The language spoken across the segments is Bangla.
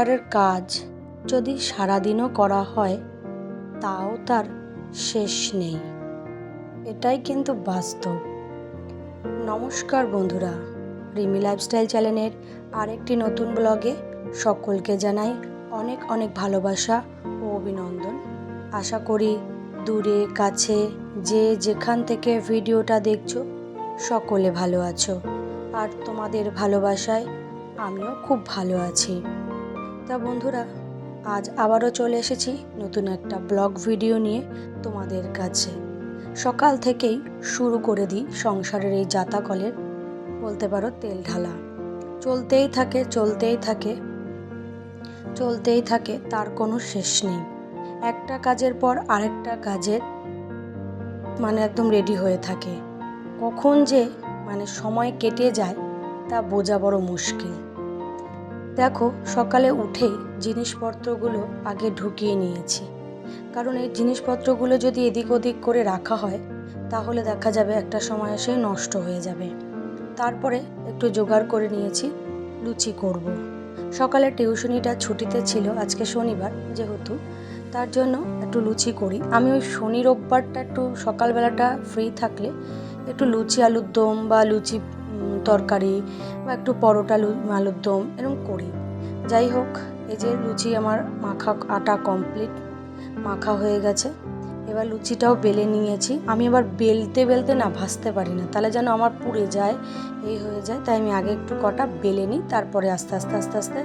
সংসারের কাজ যদি সারাদিনও করা হয়, তাও তার শেষ নেই। এটাই কিন্তু বাস্তব। নমস্কার বন্ধুরা, রিমি লাইফস্টাইল চ্যানেলের আরেকটি নতুন ব্লগে সকলকে জানাই অনেক অনেক ভালোবাসা ও অভিনন্দন। আশা করি দূরে, কাছে, যে যেখান থেকে ভিডিওটা দেখছ, সকলে ভালো আছো। আর তোমাদের ভালোবাসায় আমিও খুব ভালো আছি। তা বন্ধুরা, আজ আবারও চলে এসেছি নতুন একটা ব্লগ ভিডিও নিয়ে তোমাদের কাছে। সকাল থেকেই শুরু করে দিই সংসারের এই জাতাকলের, বলতে পারো তেল ঢালা। চলতেই থাকে চলতেই থাকে চলতেই থাকে, তার কোনো শেষ নেই। একটা কাজের পর আরেকটা কাজের মানে একদম রেডি হয়ে থাকে। কখন যে মানে সময় কেটে যায়, তা বোঝা বড় মুশকিল। দেখো, সকালে উঠেই জিনিসপত্রগুলো আগে ঢুকিয়ে নিয়েছি। কারণ এই জিনিসপত্রগুলো যদি এদিক ওদিক করে রাখা হয়, তাহলে দেখা যাবে একটা সময় এসে নষ্ট হয়ে যাবে। তারপরে একটু জোগাড় করে নিয়েছি, লুচি করব। সকালে টিউশনিটা ছুটিতে ছিল, আজকে শনিবার যেহেতু, তার জন্য একটু লুচি করি। আমি ওই শনি রোববারটা একটু সকালবেলাটা ফ্রি থাকলে একটু লুচি আলুর দম বা লুচি তরকারি বা একটু পরোটা আলুর দম এরকম করি। যাই হোক, এই যে লুচি আমার মাখা আটা কমপ্লিট মাখা হয়ে গেছে। এবার লুচিটাও বেলে নিয়েছি। আমি এবার বেলতে বেলতে না ভাজতে পারি না, তাহলে যেন আমার পুড়ে যায়, এই হয়ে যায়। তাই আমি আগে একটু কটা বেলে নিই, তারপরে আস্তে আস্তে আস্তে আস্তে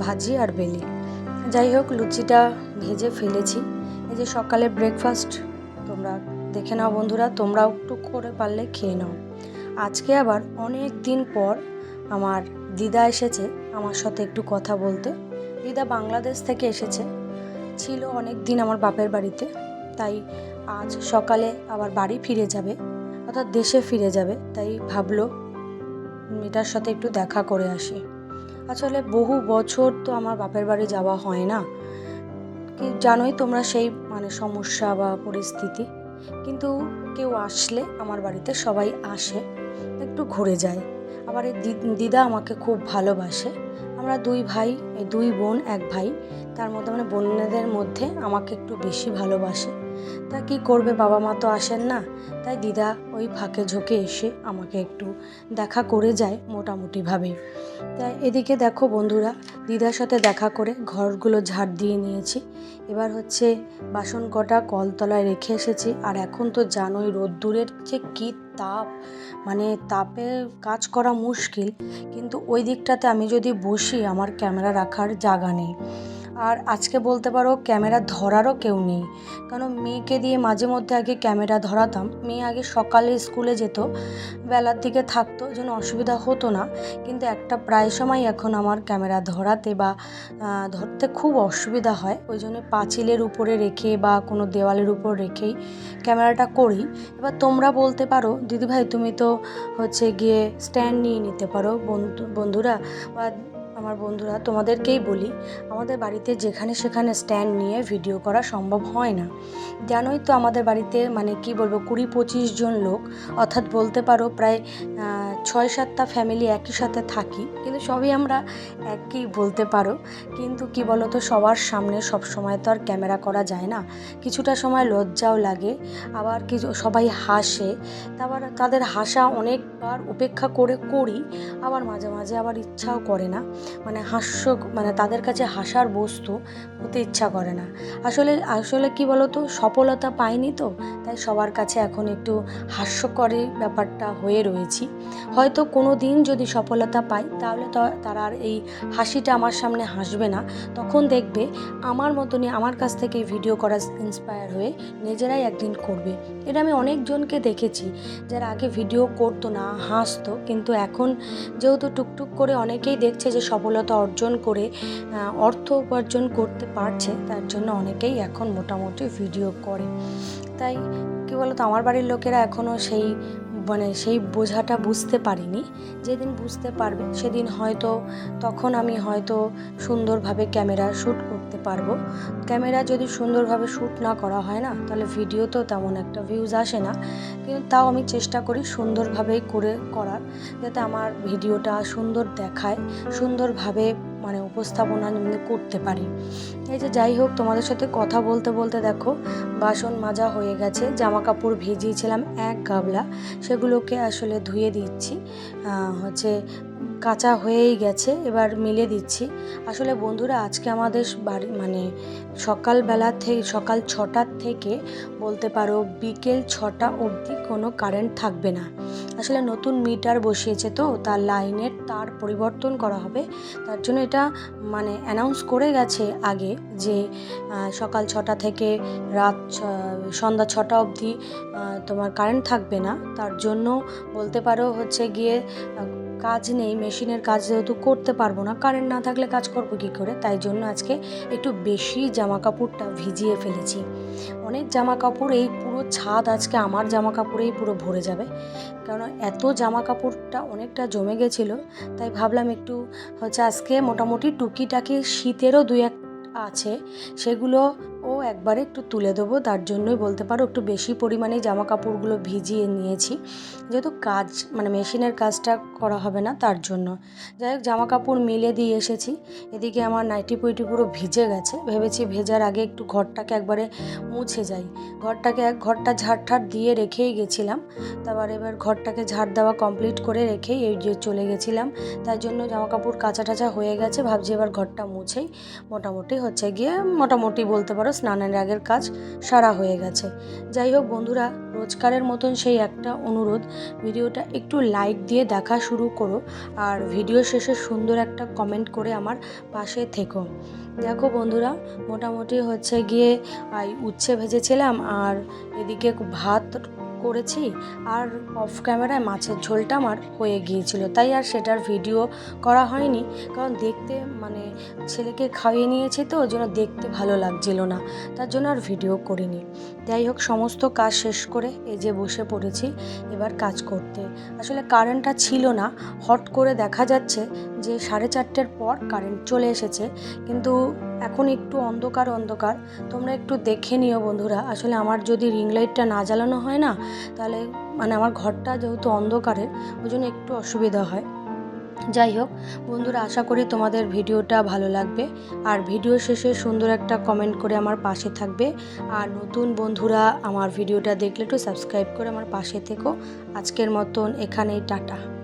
ভাজি আর বেলি। যাই হোক, লুচিটা ভেজে ফেলেছি। এই যে সকালে ব্রেকফাস্ট তোমরা দেখে নাও বন্ধুরা, তোমরাও একটু করে পারলে খেয়ে নাও। আজকে আবার অনেক দিন পর আমার দিদা এসেছে আমার সাথে একটু কথা বলতে। দিদা বাংলাদেশ থেকে এসেছে। ছিল অনেক দিন আমার বাপের বাড়িতে। তাই আজ সকালে আবার বাড়ি ফিরে যাবে, অর্থাৎ দেশে ফিরে যাবে। তাই ভাবলো মেয়েটার সাথে একটু দেখা করে আসি। আসলে বহু বছর তো আমার বাপের বাড়ি যাওয়া হয় না। কি জানোই তোমরা সেই মানে সমস্যা বা পরিস্থিতি। কিন্তু কেউ আসলে আমার বাড়িতে সবাই আসে। একটু ঘুরে যাই। আবার এই দিদা আমাকে খুব ভালোবাসে। আমরা দুই ভাই, দুই বোন, এক ভাই। তার মধ্যে মানে বোনেদের মধ্যে আমাকে একটু বেশি ভালোবাসে। তা কি করবে বাবা মা তো আসেন না? তাই দিদা ওই ফাঁকে ঝোঁকে এসে আমাকে একটু দেখা করে যায় মোটামুটিভাবে। তাই এদিকে দেখো বন্ধুরা, দিদার সাথে দেখা করে ঘরগুলো ঝাড় দিয়ে নিয়েছি। এবার হচ্ছে বাসন কটা কলতলায় রেখে এসেছি। আর এখন তো জানোই রোদ্দুরের যে কী তাপ। মানে তাপে কাজ করা মুশকিল। কিন্তু ওই দিকটাতে আমি যদি বসি, আমার ক্যামেরা রাখার জায়গা নেই। আর আজকে বলতে পারো ক্যামেরা ধরারও কেউ নেই। কারণ মেয়েকে দিয়ে মাঝে মধ্যে আগে ক্যামেরা ধরাতাম, মেয়ে আগে সকালে স্কুলে যেত, বেলার দিকে থাকতো জন্য অসুবিধা হতো না। কিন্তু একটা প্রায় সময় এখন আমার ক্যামেরা ধরাতে বা ধরতে খুব অসুবিধা হয়। ওই জন্য পাঁচিলের উপরে রেখে বা কোনো দেওয়ালের উপর রেখেই ক্যামেরাটা করি। এবার তোমরা বলতে পারো, দিদিভাই তুমি তো হচ্ছে গিয়ে স্ট্যান্ড নিয়ে নিতে পারো, বন্ধু, বন্ধুরা, বা আমার বন্ধুরা, তোমাদেরকেই বলি, আমাদের বাড়িতে যেখানে সেখানে স্ট্যান্ড নিয়ে ভিডিও করা সম্ভব হয় না। জানোই তো আমাদের বাড়িতে মানে কি বলব, কুড়ি পঁচিশ জন লোক, অর্থাৎ বলতে পারো প্রায় ছয় সাতটা ফ্যামিলি একই সাথে থাকি, কিন্তু সবই আমরা একই বলতে পারো। কিন্তু কি বলো তো সবার সামনে সব সময় তো আর ক্যামেরা করা যায় না। কিছুটা সময় লজ্জাও লাগে, আবার কিছু সবাই হাসে, তারপর তাদের হাসা অনেকবার উপেক্ষা করে করি, আবার মাঝে মাঝে আবার ইচ্ছাও করে না। মানে হাস্য মানে তাদের কাছে হাসার বস্তু হতে ইচ্ছা করে না। আসলে আসলে কি বলো তো সফলতা পাইনি তো, তাই সবার কাছে এখন একটু হাস্যকরী ব্যাপারটা হয়ে রয়েছি। হয়তো কোনো দিন যদি সফলতা পাই, তাহলে তারা আর এই হাসিটা আমার সামনে হাসবে না। তখন দেখবে আমার মতনই আমার কাছ থেকে ভিডিও করা ইন্সপায়ার হয়ে নিজেরাই একদিন করবে। এটা আমি অনেকজনকে দেখেছি, যারা আগে ভিডিও করতো না, হাসতো, কিন্তু এখন যেহেতু টুকটুক করে অনেকেই দেখছে যে সফলতা অর্জন করে অর্থ উপার্জন করতে পারছে, তার জন্য অনেকেই এখন মোটামুটি ভিডিও করে। তাই কী বলতো, আমার বাড়ির লোকেরা এখনও সেই মানে সেই বোঝাটা বুঝতে পারিনি। যেদিন বুঝতে পারবে, সেদিন হয়তো, তখন আমি হয়তো সুন্দরভাবে ক্যামেরা শ্যুট করতে পারব। ক্যামেরা যদি সুন্দরভাবে শ্যুট না করা হয় না, তাহলে ভিডিও তো তেমন একটা ভিউজ আসে না। কিন্তু তাও আমি চেষ্টা করি সুন্দরভাবেই করে করার, যাতে আমার ভিডিওটা সুন্দর দেখায়, সুন্দরভাবে মানে উপস্থাপনা করতে পারি। এই যে যাই হোক, তোমাদের সাথে কথা বলতে বলতে দেখো, বাসন মাজা হয়ে গেছে, জামা কাপড় ভিজিয়েছিলাম এক গাবলা। সেগুলোকে আসলে ধুয়ে দিচ্ছি। হচ্ছে কাঁচা হয়েই গেছে, এবার মিলে দিচ্ছি। আসলে বন্ধুরা, আজকে আমাদের বাড়ি মানে সকালবেলা থেকে সকাল ছটার থেকে বলতে পারো বিকেল ছটা অবধি কোনো কারেন্ট থাকবে না। আসলে নতুন মিটার বসিয়েছে তো, তার লাইনের তার পরিবর্তন করা হবে। তার জন্য এটা মানে অ্যানাউন্স করে গেছে আগে যে সকাল ছটা থেকে রাত সন্ধ্যা ছটা অবধি তোমার কারেন্ট থাকবে না। তার জন্য বলতে পারো হচ্ছে গিয়ে কাজ নেই, মেশিনের কাজ যেহেতু করতে পারব না, কারেন্ট না থাকলে কাজ করব কী করে? তাই জন্য আজকে একটু বেশি জামা কাপড়টা ভিজিয়ে ফেলেছি। অনেক জামা কাপড় এই পুরো ছাদ আজকে আমার জামা কাপড়েই পুরো ভরে যাবে। কারণ এত জামা কাপড়টা অনেকটা জমে গেছিল, তাই ভাবলাম একটু হচ্ছে আজকে মোটামুটি টুকিটাকি শীতেরও দুই এক আছে, সেগুলো ও একবারে একটু তুলে দেবো, তার জন্যই বলতে পারো একটু বেশি পরিমাণে জামা কাপড়গুলো ভিজিয়ে নিয়েছি। যেহেতু কাজ মানে মেশিনের কাজটা করা হবে না তার জন্য। যাই হোক জামা কাপড় মিলে দিয়ে এসেছি। এদিকে আমার নাইটি পুইটি পুরো ভিজে গেছে। ভেবেছি ভেজার আগে একটু ঘরটাকে একবারে মুছে যাই। ঘরটাকে এক ঘরটা ঝাড় ঠাড় দিয়ে রেখেই গেছিলাম। তারপর এবার ঘরটাকে ঝাড় দেওয়া কমপ্লিট করে রেখেই এই যে চলে গেছিলাম। তাই জন্য জামা কাপড় কাঁচা টাচা হয়ে গেছে, ভাবছি এবার ঘরটা মুছেই। মোটামুটি হচ্ছে গিয়ে, মোটামুটি বলতে পারো স্নানের আগের কাজ সারা হয়ে গেছে। যাই হোক বন্ধুরা, রোজকারের মতন সেই একটা অনুরোধ, ভিডিওটা একটু লাইক দিয়ে দেখা শুরু করো আর ভিডিও শেষে সুন্দর একটা কমেন্ট করে আমার পাশে থেকো। দেখো বন্ধুরা, মোটামুটি হচ্ছে গিয়ে উচ্ছে ভেজেছিলাম আর এদিকে ভাত করেছি আর অফ ক্যামেরায় মাছের ঝোলটা আমার হয়ে গিয়েছিল। তাই আর সেটার ভিডিও করা হয়নি। কারণ দেখতে মানে ছেলেকে খাইয়ে নিয়েছি তো, ওই জন্য দেখতে ভালো লাগছিল না। তার জন্য আর ভিডিও করিনি। যাই হোক, সমস্ত কাজ শেষ করে এই যে বসে পড়েছি, এবার কাজ করতে। আসলে কারেন্টটা ছিল না। হট করে দেখা যাচ্ছে যে সাড়ে চারটের পর কারেন্ট চলে এসেছে। কিন্তু এখন একটু অন্ধকার অন্ধকার। তোমরা একটু দেখে নিও বন্ধুরা। আসলে আমার যদি রিং লাইটটা না জ্বালানো হয় না, তাহলে মানে আমার ঘরটা যেহেতু অন্ধকারের ওই জন্য একটু অসুবিধা হয়। যাই হোক, বন্ধুরা, আশা করি তোমাদের ভিডিওটা ভালো লাগবে। আর ভিডিও শেষে সুন্দর একটা কমেন্ট করে আমার পাশে থাকবে। আর নতুন বন্ধুরা, আমার ভিডিওটা দেখলে একটু সাবস্ক্রাইব করে আমার পাশে থেকো। আজকের মতন এখানেই, টাটা।